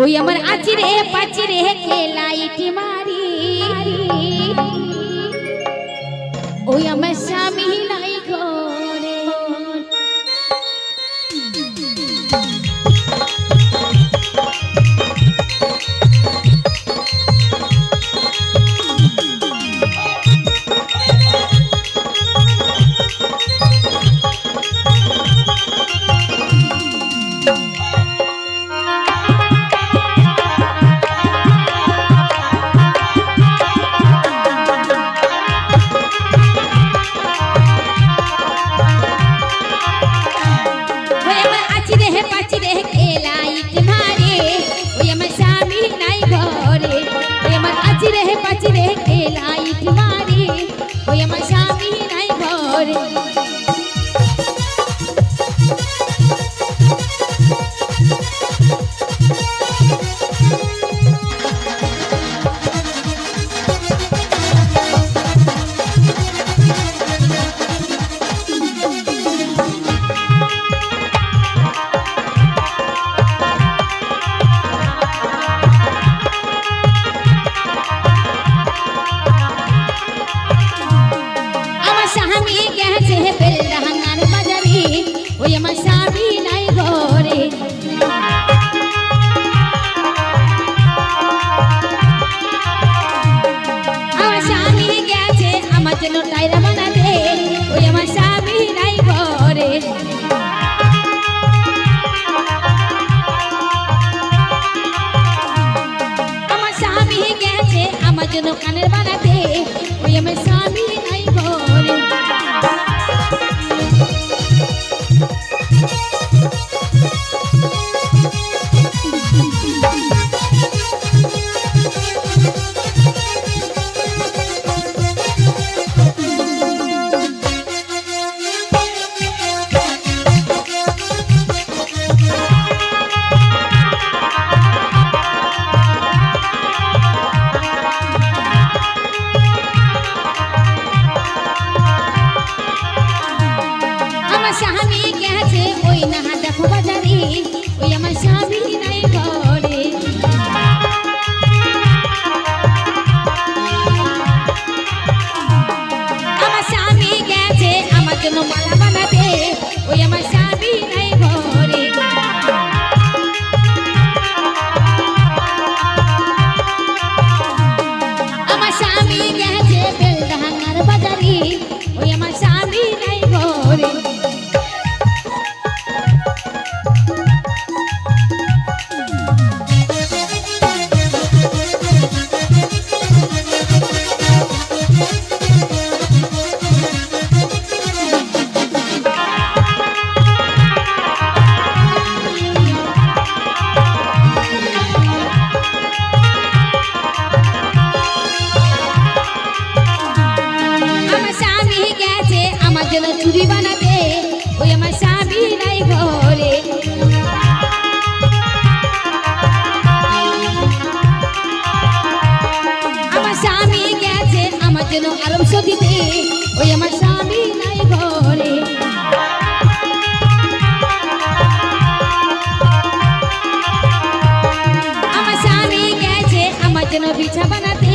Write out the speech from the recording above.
ওই আমার আচিরে পাচিরে কে লাইট মারি ওই আমার স্বামী আমার আচিরে পাচিরে কে লাইট ওই আমার স্বামী নাই ঘরে। ওই আমার স্বামী আমার গেছে আমার জন্য কানের বানাতে। ওই আমার আমার স্বামী গেছে, ওই না দেখো বাজারে, ওই আমার স্বামী নাই ঘরে। আমার স্বামী গেছে, আমার জন্য মালা বানাতে, ওই আমার স্বামী জন্য ওই আমার স্বামী নাই ঘরে আমার স্বামী গেছে আমার জন্য আরম সদিতে ওই আমার স্বামী নাই ঘরে আমার স্বামী গেছে আমার জন্য বিছা বানাতে